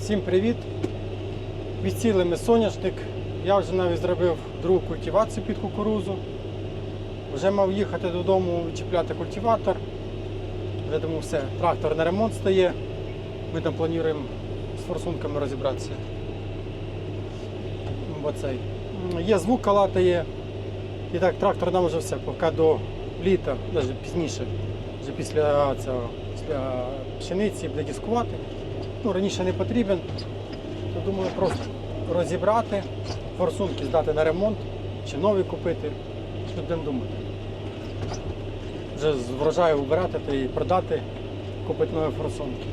Всім привіт! Відсіли ми соняшник. Я вже навіть зробив другу культивацію під кукурузу. Вже мав їхати додому відчіпляти культиватор. Вже думав, все, трактор на ремонт стає. Ми там плануємо з форсунками розібратися. Бо цей. Є звук калатає. І так, трактор нам вже все, поки до літа, навіть пізніше, вже після цього, після пшениці буде дискувати. Ну, раніше не потрібен. То думали просто розібрати, форсунки здати на ремонт чи нові купити. Що будемо думати. Вже з врожаю вибирати та і продати, купити нові форсунки.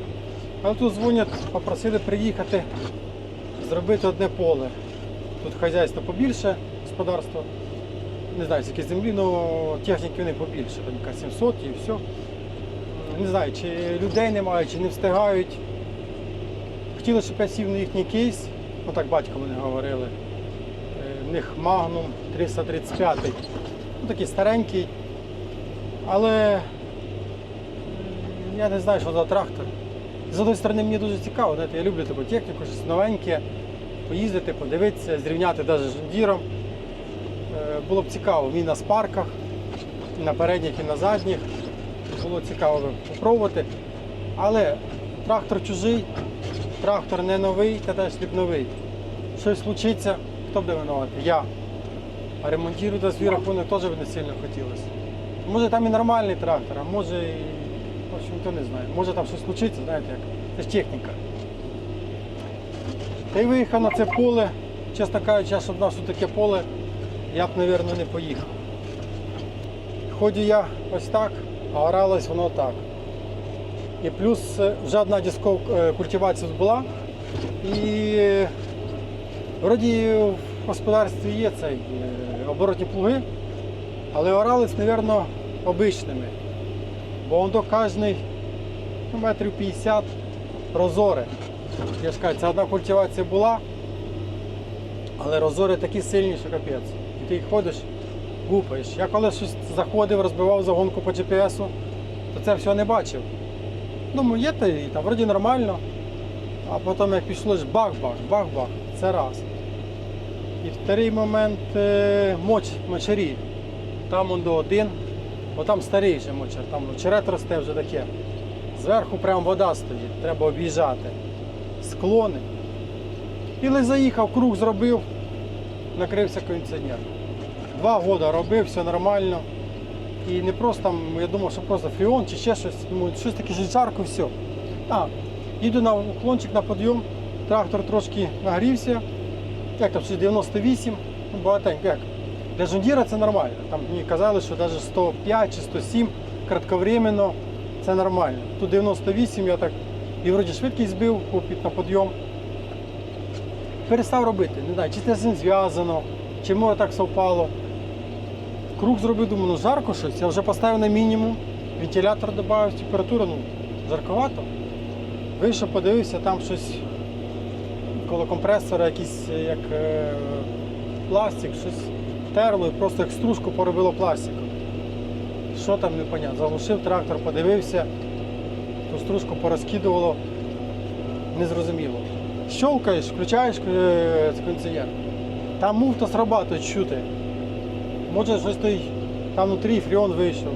Але тут дзвонять, попросили приїхати, зробити одне поле. Тут хазяйство побільше, господарство. Не знаю, скільки землі, але техніки них побільше, там 700 і все. Не знаю, чи людей немає, чи не встигають. Хотіли, щоб я сів на їхній кейс, ну так батько мене говорили. Е, В них Magnum 335. Ну, такий старенький. Але я не знаю, що за трактор. З однієї сторони, мені дуже цікаво, знаєте, я люблю таку техніку, щось новеньке, поїздити, подивитися, зрівняти навіть з жундіром. Е, Було б цікаво, він на спарках, і на передніх, і на задніх. Було цікаво спробувати. Але трактор чужий, трактор не новий, та теж сліп новий. Щось случиться, хто буде винуватий? Я. А ремонтувати свій рахунок теж би не сильно хотілося. Може там і нормальний трактор, а може і. В общем, ніхто не знає. Може там щось случиться, знаєте як. Це ж техніка. Та й виїхав на це поле. Чесно кажучи, щоб знав, що таке поле, я б, мабуть, не поїхав. Ходжу я ось так, а оралось воно так. І плюс е, вже одна дискова е, культивація була. І вроді в господарстві є цей е, оборотні плуги, але орались, мабуть, обичними. Бо воно кожний ну, метрів 50 розори. Я ж кажу, одна культивація була, але розори такі сильні, що капець. І ти ходиш, гупаєш. Я коли щось заходив, розбивав загонку по GPS, то це всього не бачив. Думаю, є та і там вроді нормально. А потім як пішло ж бах-бах, бах-бах. Це раз. І вторий момент е, моч, мочарі. Там он до один, бо там старий вже мочар, там очерет росте вже таке. Зверху прям вода стоїть, треба об'їжджати. Склони. І лиш заїхав, круг зробив, накрився кондиціонер. Два роки робив, все нормально. І не просто там, я думав, що просто фріон чи ще щось. Думаю, щось таке ж жарко, все. А, їду на уклончик на підйом, трактор трошки нагрівся. Як там, щось 98, ну, багатенько. Як? Для жондіра це нормально. Там мені казали, що навіть 105 чи 107 кратковременно це нормально. Тут 98 я так і вроді швидкість збив по- на підйом. Перестав робити. Не знаю, чи це з ним зв'язано, чи може так совпало. Круг зробив, думаю, ну жарко щось. Я вже поставив на мінімум, вентилятор додав, температура, ну, жарковато. Вийшов, подивився, там щось коло компресора, якийсь як е, пластик, щось терло і просто як стружку поробило пластиком. Що там непонятно. Заглушив трактор, подивився, ту стружку порозкидувало, незрозуміло. Щолкаєш, включаєш е, кондиціонер. Там муфта срабатує чути. Може щось той там внутрі фріон вийшов.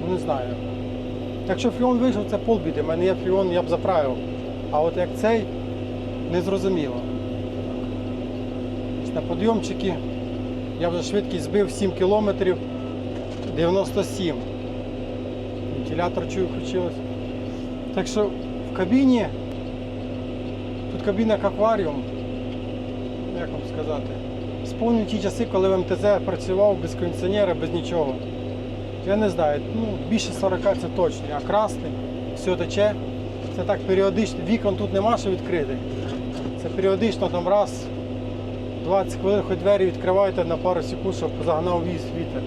Ну не знаю. Якщо фріон вийшов, це полбіди. У мене є фріон, я б заправив. А от як цей, не зрозуміло. Ось На підйомчики я вже швидкість збив 7 кілометрів 97. Вентилятор чую включилось. Так що в кабіні, тут кабіна як акваріум, як вам сказати. Сповнюю ті часи, коли в МТЗ працював без кондиціонера, без нічого. Я не знаю, ну більше 40 це точно. А красний, все тече. Це так періодично. Вікон тут нема що відкрити. Це періодично там раз 20 хвилин хоч двері відкриваєте на пару секунд, щоб загнав віз вітер.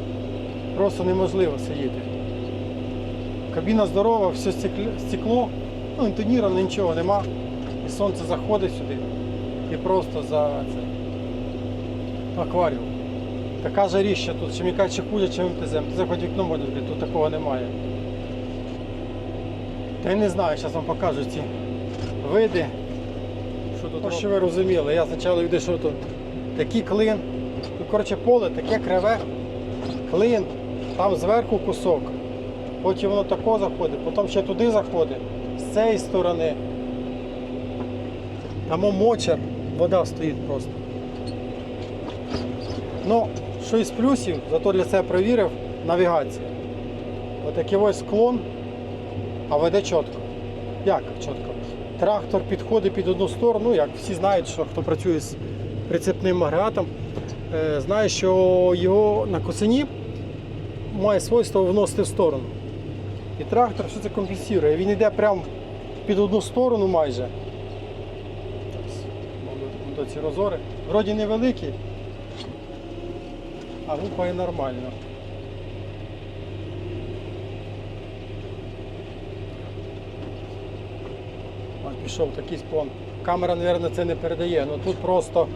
Просто неможливо сидіти. Кабіна здорова, все стекло ну інтоніровано, нічого нема. І сонце заходить сюди і просто за це акваріум. Така жаріща тут, що кажуть, що хуже, ніж МТЗ. МТЗ хоч вікно можна відкрити, тут такого немає. Та й не знаю, зараз вам покажу ці види. Ну, що ви розуміли, я спочатку відійшов що тут такий клин. Тут, коротше, поле таке криве, клин, там зверху кусок. Потім воно тако заходить, потім ще туди заходить, з цієї сторони. Там мочер, вода стоїть просто. Ну, що із плюсів, зато для себе перевірив, навігація. Отакий ось склон, а веде чітко. Як чітко? Трактор підходить під одну сторону, ну, як всі знають, що хто працює з прицепним агрегатом, е, знає, що його на косині має свойство вносити в сторону. І трактор що це компенсує? Він йде прямо під одну сторону майже. До ці розори. Вроді невеликі, а гупає нормально. Ось пішов такий склон. Камера, мабуть, це не передає, але тут просто.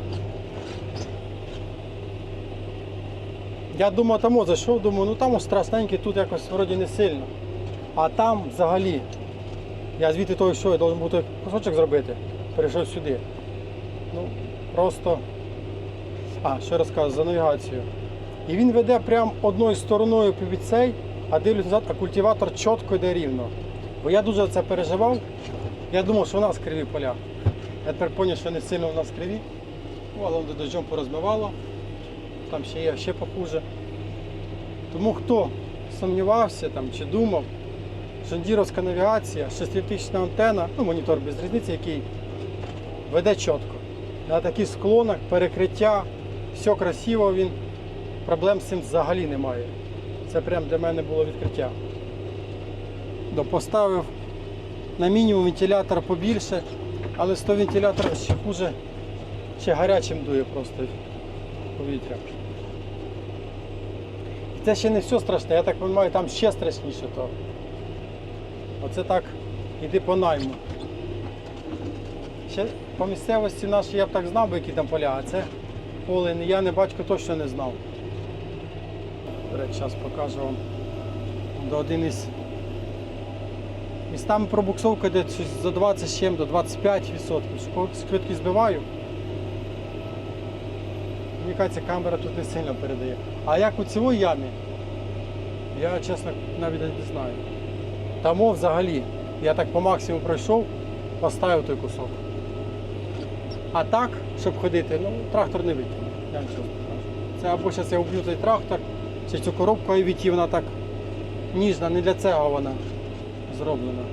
Я думав, там зайшов, думаю, ну там страшненький, тут якось вроді не сильно. А там взагалі. Я звідти той, що я должен бути кусочок зробити. Перейшов сюди. Ну, просто. А, ще раз за навігацію. І він веде прямо одною стороною під цей, а дивлюсь назад, а культиватор чітко йде рівно. Бо я дуже це переживав. Я думав, що у нас криві поля. Я тепер зрозумів, що не сильно у нас криві. Ну, але воно дощом порозмивало. Там ще є ще похуже. Тому хто сумнівався там, чи думав, Шандіровська навігація, 6000 антенна, ну монітор без різниці, який веде чітко. На таких склонах, перекриття, все красиво він. Проблем з цим взагалі немає. Це прям для мене було відкриття. Поставив на мінімум вентилятор побільше, але з того вентилятора ще хуже, ще гарячим дує просто повітря. І це ще не все страшне, я так розумію, там ще страшніше то. Оце так, іди по найму. Ще по місцевості нашій я б так знав, би, які там поля, а це поле я не батько точно не знав. Речі, зараз покажу вам до один із Містами пробуксовка йде за 20 з чим до 25 Швидкість збиваю. Мені кажеться, камера тут не сильно передає. А як у цій ямі, я чесно навіть не знаю. Тому взагалі, я так по максимуму пройшов, поставив той кусок. А так, щоб ходити, ну, трактор не витягне. Це або зараз я вб'ю той трактор, чи цю коробку IVT, вона так ніжна, не для цього вона зроблена.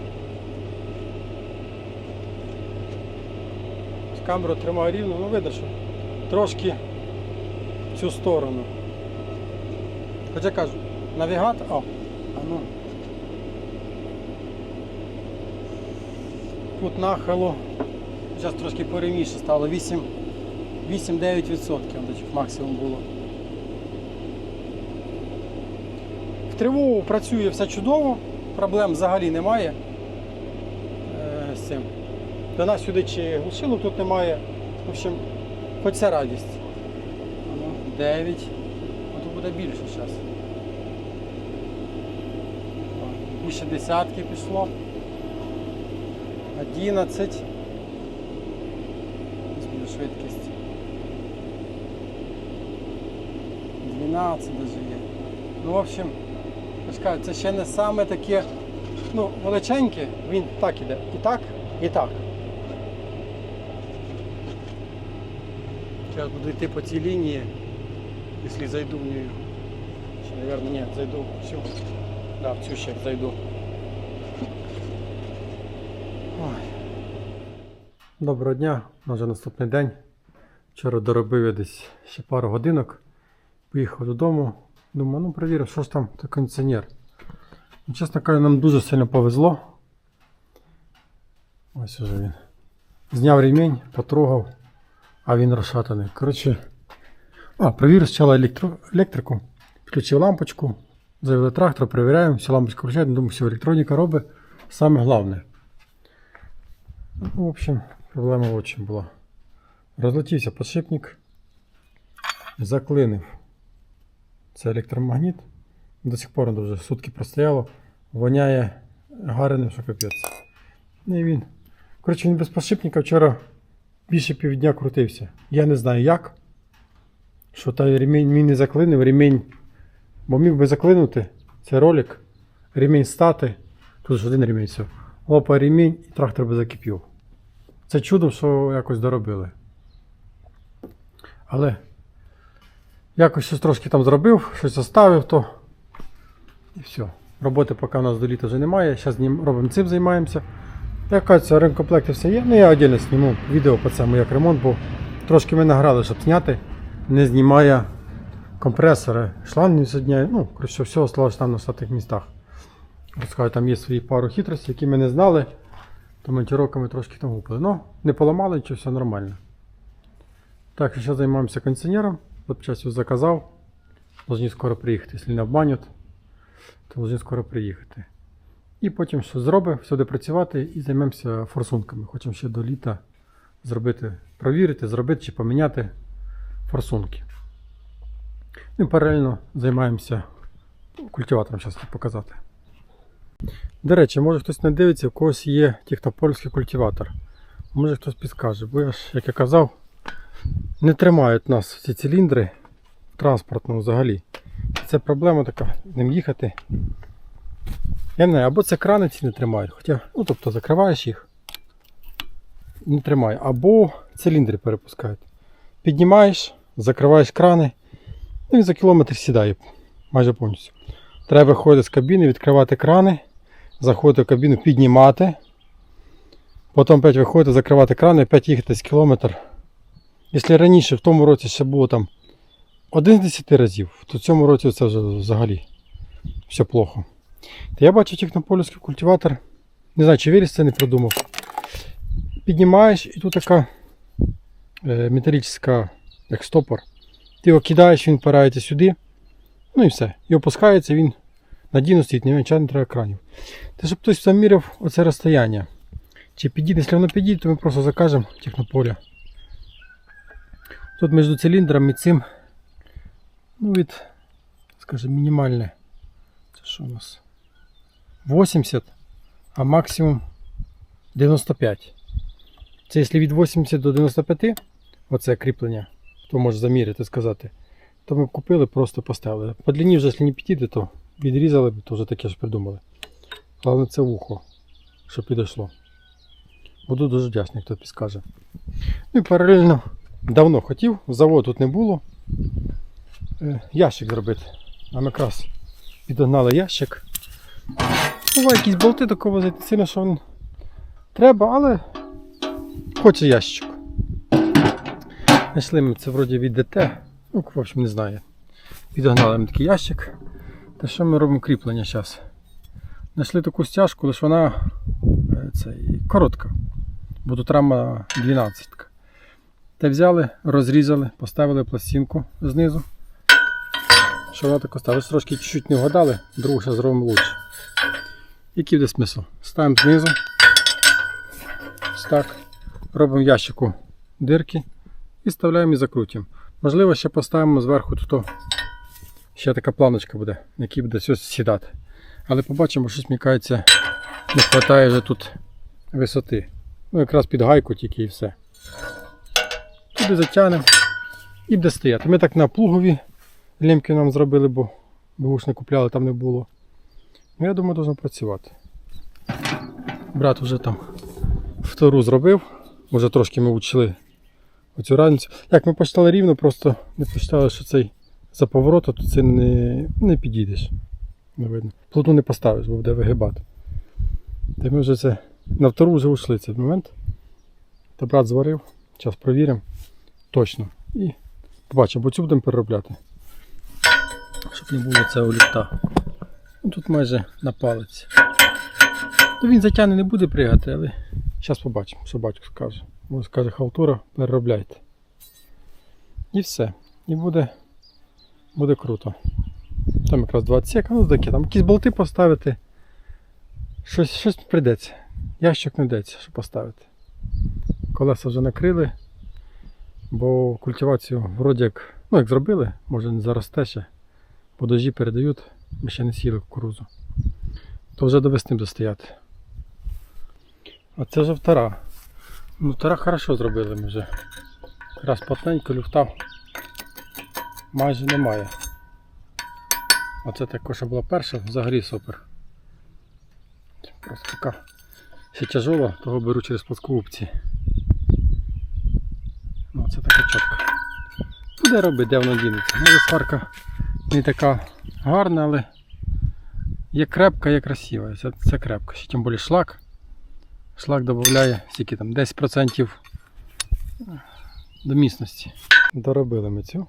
Камеру тримаю рівно, ну видно, що трошки в цю сторону. Хоча кажу, навігатор. О, а ну. Тут нахилу. Зараз трошки переміше стало 8 8-9% максимум було. В тривогу працює все чудово, проблем взагалі немає е, з цим. До нас сюди чи глушилок тут немає. В общем, хоч це радість. Ну, 9. Ну, тут буде більше зараз. Більше десятки пішло. 11. Зміну швидкість. 12 навіть є. Ну, в общем, я це ще не саме таке, ну, величеньке, він так іде. І так, і так. Зараз буду йти по цій лінії, якщо зайду в нее. Ще, мабуть, ні, зайду в цю. Да, в цю ще зайду. Ой. Доброго дня, у нас вже наступний день. Вчора доробив я десь ще пару годинок. Поїхав додому. Думаю, ну перевірив, що ж там той кондиціонер. Ну, чесно кажучи, нам дуже сильно повезло. Ось уже він. Зняв ремінь, потрогав, а він розшатаний. Коротше. А, перевірив спочатку електро... електрику. Включив лампочку, завели трактор, перевіряємо, всі лампочку включають, думаю, все, електроніка робить. Саме головне. Ну, в общем, проблема в чому була. Розлетівся подшипник, заклинив. Це електромагніт. До сих пор вже сутки простояло. Воняє гарним, що капець. Ну і він. Коротше, він без подшипника вчора більше півдня крутився. Я не знаю як. Що той ремінь мій не заклинив, ремінь. Бо міг би заклинути. Це ролик. Ремінь стати. Тут ж один ремінь все. Лопає ремінь і трактор би закипів. Це чудом, що якось доробили. Але якось щось трошки там зробив, щось оставив, то і все. Роботи поки у нас до літа вже немає. Зараз робимо цим займаємося. Як кажеться, ремкомплекти все є. Ну я віддільно зніму відео по цьому як ремонт, бо трошки ми награли, щоб зняти, не знімає компресори, шланги сьогодні, ну, коротше, все осталось там на статих містах. Розкажу, там є свої пару хитростей, які ми не знали, то монтировками трошки там гупили. Ну, не поламали, нічого, все нормально. Так, зараз займаємося кондиціонером. Час його заказав. Должні скоро приїхати, якщо не обмануть, то должні скоро приїхати. І потім що зробимо, все буде працювати і займемося форсунками. Хочемо ще до літа зробити, провірити, зробити чи поміняти форсунки. Ну і паралельно займаємося культиватором, зараз показати. До речі, може хтось не дивиться, у когось є технопольський культиватор. Може хтось підскаже, бо я ж, як я казав, не тримають нас ці циліндри транспортному взагалі. Це проблема така, ним їхати. Я не знаю, або це крани ці не тримають, хоча, ну тобто закриваєш їх, не тримає, або циліндри перепускають. Піднімаєш, закриваєш крани, і він за кілометр сідає майже повністю. Треба виходити з кабіни, відкривати крани, заходити в кабіну, піднімати. Потім опять виходити, закривати крани, опять їхати з кілометр. Якщо раніше в тому році ще було там один з 10 разів, то в цьому році це вже взагалі все плохо. Та я бачу технополівський культиватор. Не знаю, чи Веліс це не придумав. Піднімаєш і тут така е, металічна, як стопор. Ти його кидаєш, він впирається сюди. Ну і все. І опускається, він надійно стоїть, не треба кранів. Та щоб хтось заміряв оце розстояння. Чи підійде, якщо воно підійде, то ми просто закажемо технополя. Тут між циліндром і цим, ну від, скажімо, мінімальне. Це що у нас? 80, а максимум 95. Це якщо від 80 до 95, оце кріплення, хто може заміряти сказати, то ми купили, просто поставили. По длині вже, якщо не підійде, то відрізали б, то вже таке ж придумали. Головне це вухо, щоб підійшло. Буду дуже вдячний, хто підскаже. Ну і паралельно давно хотів, заводу тут не було. Е, Ящик зробити. Нам якраз підогнали ящик. Буває якісь болти такого возити сильно, що він треба, але хоче ящик. Знайшли ми це вроді від ДТ. Ну, в общем, не знаю. Підогнали ми такий ящик. Та що ми робимо кріплення зараз? Знайшли таку стяжку, лише вона е, цей, коротка. Бо тут рама 12. Та взяли, розрізали, поставили пластинку знизу. Що вона тако стала. Трошки чуть-чуть не вгадали, другу зараз зробимо лучше. Який буде смисл? Ставимо знизу. Так. Робимо ящику дирки і вставляємо і закрутимо. Можливо, ще поставимо зверху тут ще така планочка буде, на якій буде все сідати. Але побачимо, щось мікається, не вистачає вже тут висоти. Ну, якраз під гайку тільки і все. Туди затягнемо і буде стояти. Ми так на плугові лемки нам зробили, бо бушни купляли, там не було. Ну, я думаю, должно працювати. Брат вже там втору зробив, вже трошки ми учили оцю разницю. Як ми почитали рівно, просто не почитали, що цей за повороту, то це не, не підійдеш. Не видно. Плоту не поставиш, бо буде вигибати. Та ми вже це на втору вже ушли цей момент. Та брат зварив, зараз провіримо точно. І побачимо, бо цю будемо переробляти. Щоб не було цього ліфта. Ну, Тут майже на палець. Ну, він затягне не буде пригати, але зараз побачимо, що батько скаже. Може скаже халтура, переробляйте. І все. І буде, буде круто. Там якраз 20 сек, ну таке, там якісь болти поставити. Щось, щось прийдеться. Ящик не йдеться, що поставити. Колеса вже накрили, бо культивацію вроді як, ну як зробили, може не заросте ще. По дожі передають, ми ще не сіли кукурузу. То вже до весни буде стояти. А це вже втора. Ну, так хорошо зробили ми вже. Якраз плотненько люфта майже немає. Оце також була перша, взагалі супер. Просто така ще тяжола, того беру через плоскогубці. Ну, це така чітка. Буде робити, де воно дінеться. Може сварка не така гарна, але є крепка, є красива. Це, це крепко. Ще тим більше шлак. Шлак додає скільки там 10% до міцності. Доробили ми цю.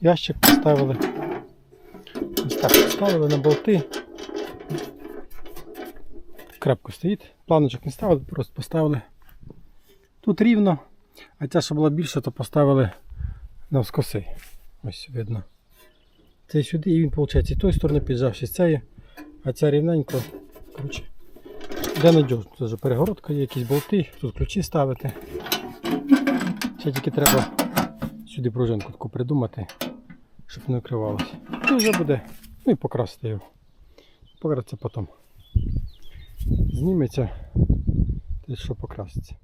Ящик поставили. Ось так поставили на болти. Крепко стоїть. Планочок не ставили, просто поставили. Тут рівно, а ця, що була більша, то поставили навскоси. Ось видно. Це сюди і він, виходить, з тої сторони піджавши з цієї, а ця рівненько. Коротше, де надіжно. Тут вже перегородка є, якісь болти, тут ключі ставити. Ще тільки треба сюди пружинку таку придумати, щоб не накривалося. І вже буде. Ну і покрасити його. Покраситься потім. Зніметься, те що покраситься.